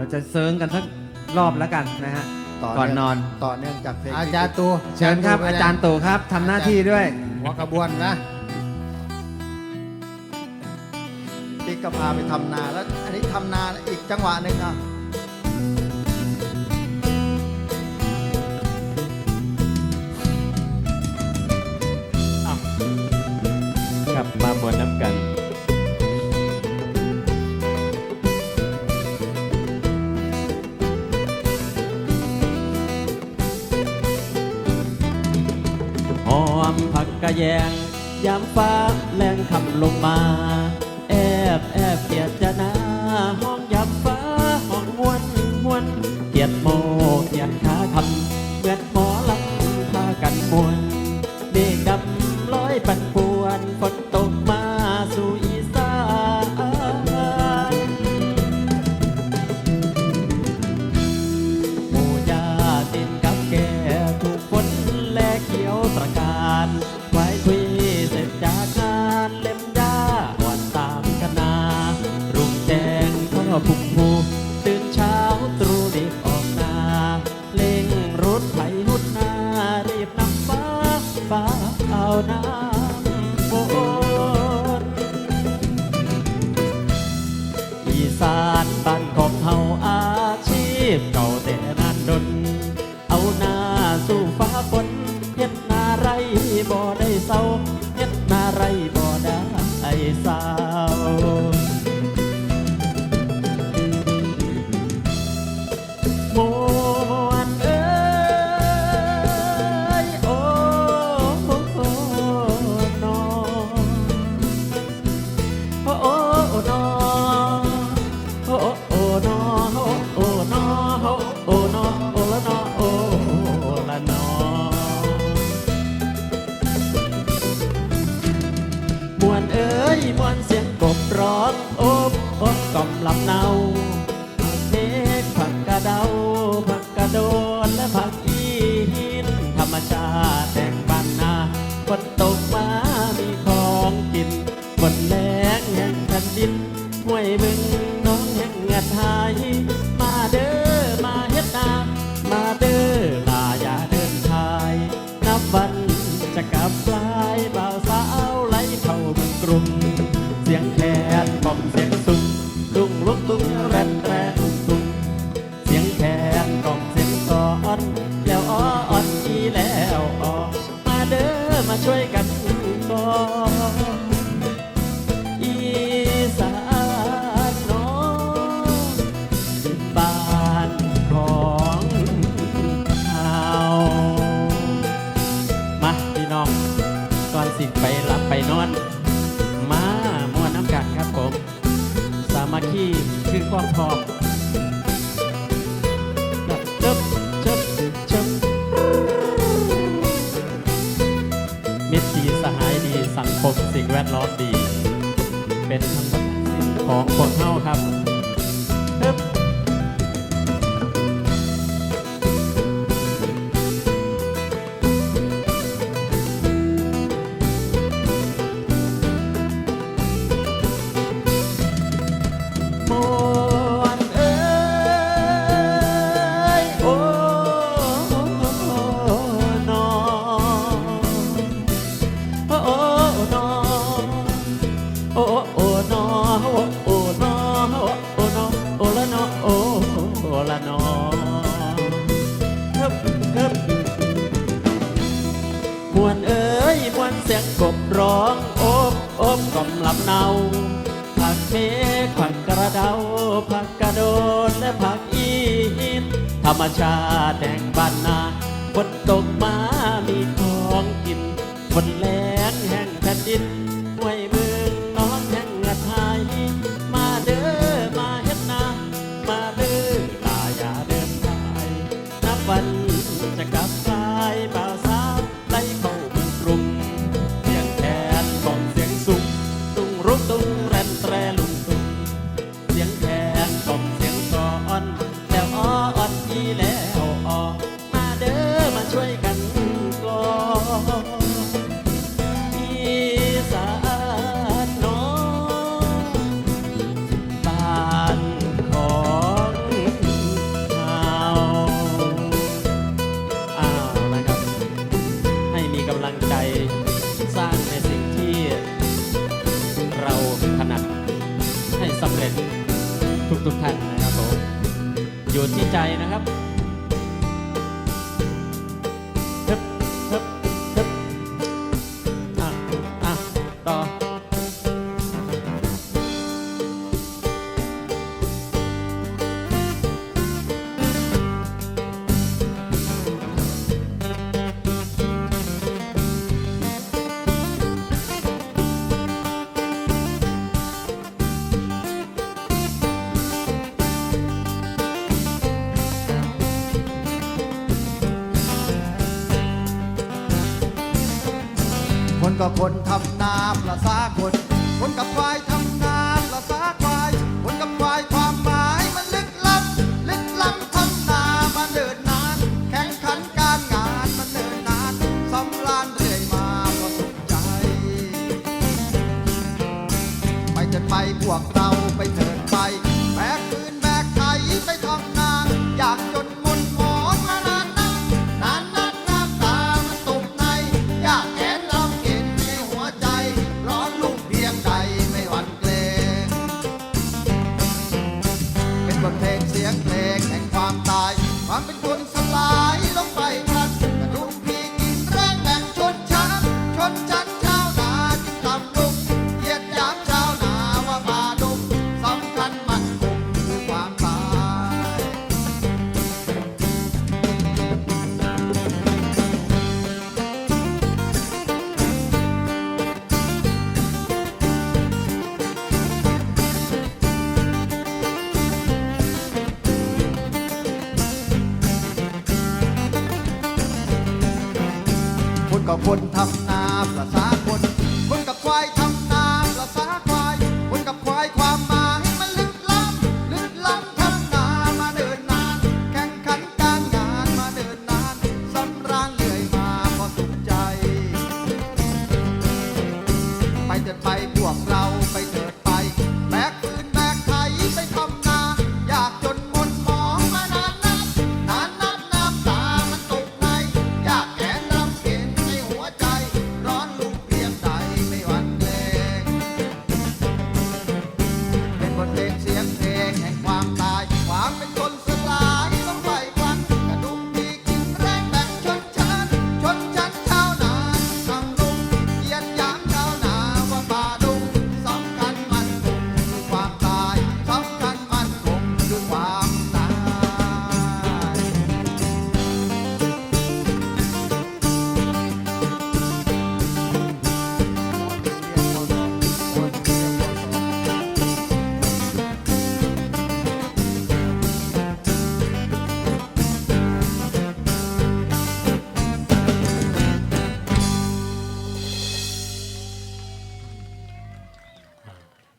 เราจะเซิร์งกันสักรอบแล้วกันนะฮะต่ก่อนนอน ต่อเนื่องจากเพลงอาจารย์ตูเชิญครับอาจารย์ตู่ครับทำหน้าที่ด้วย หัวขบวนนะติ๊กก็พาไปทำนาแล้ว อันนี้ทำนาอีกจังหวะหนึ่งอะำผักกะแยงยามฟ้าแรงคำลงมา ฝนเห็ดนาไรบ่ด มวนเสียงกบร้องโอบโอบกล่อมลำเนาเด็กผักกระเดาผักกระโดนและผักอีหินธรรมชาติแต่งบ้านนาฝนตกมามีของกินฝนแรงแห่งแผ่นดินห้วยบึงน้องแห่งเงดหายมาเด้อมาเฮ็ดนามาเด้อลาอย่าเดินทายนับวันจะกลับกลายบ่าวสาวไหลเข้าเมืองกรุง เที่คือความพอมเจิบจับจับมิตรดีสหายดีสังคมสิ่งแวดล้อมดี เป็นทั้งหมดสิ้นของคนเท่าครับ ผักกระโดดและผักอีหินธรรมชาติแห่งบ้านนาฝนตกมามีของกินฝนแล คนก็คนทำนาปละสาคน คนกับควายทำนาปละสาควาย คนกับควายความหมายมันลึกล้ำลึกล้ำทำนามันเดินนาน แข่งขันการงานมันเดินนานสำรานเรื่อยมาพอสุขใจ ไปจนไปพวกเรา กัไปพวกเรา